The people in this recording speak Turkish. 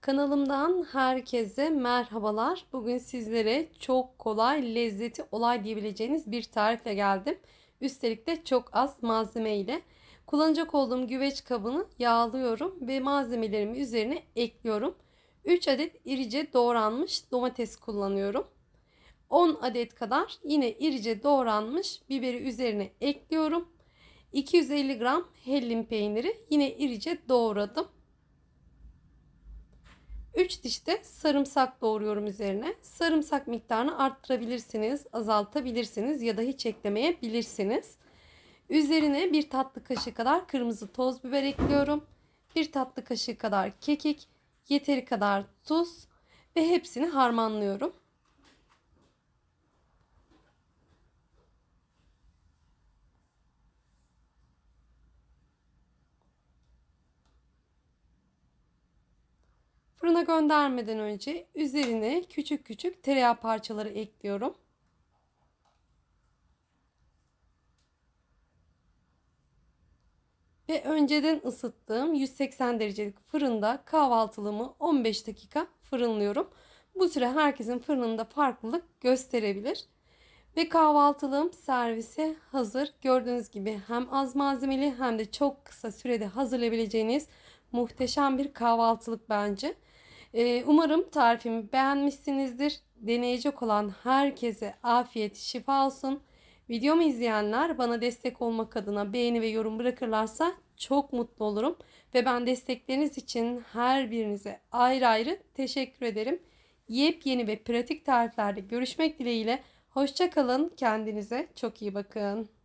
Kanalımdan herkese merhabalar. Bugün sizlere çok kolay, lezzeti olay diyebileceğiniz bir tarifle geldim. Üstelik de çok az malzeme ile. Kullanacak olduğum güveç kabını yağlıyorum ve malzemelerimi üzerine ekliyorum. 3 adet irice doğranmış domates kullanıyorum. 10 adet kadar yine irice doğranmış biberi üzerine ekliyorum. 250 gram hellim peyniri yine irice doğradım. 3 diş de sarımsak doğruyorum üzerine. Sarımsak miktarını arttırabilirsiniz, azaltabilirsiniz ya da hiç eklemeyebilirsiniz. Üzerine bir tatlı kaşığı kadar kırmızı toz biber ekliyorum. Bir tatlı kaşığı kadar kekik, yeteri kadar tuz ve hepsini harmanlıyorum. Fırına göndermeden önce üzerine küçük küçük tereyağı parçaları ekliyorum. Ve önceden ısıttığım 180 derecelik fırında kahvaltılığımı 15 dakika fırınlıyorum. Bu süre herkesin fırınında farklılık gösterebilir. Ve kahvaltılığım servise hazır. Gördüğünüz gibi hem az malzemeli hem de çok kısa sürede hazırlayabileceğiniz muhteşem bir kahvaltılık bence. Ee, umarım tarifimi beğenmişsinizdir. Deneyecek olan herkese afiyet, şifa olsun. Videomu izleyenler bana destek olmak adına beğeni ve yorum bırakırlarsa çok mutlu olurum. Ve ben destekleriniz için her birinize ayrı ayrı teşekkür ederim. Yepyeni ve pratik tariflerde görüşmek dileğiyle. Hoşçakalın. Kendinize çok iyi bakın.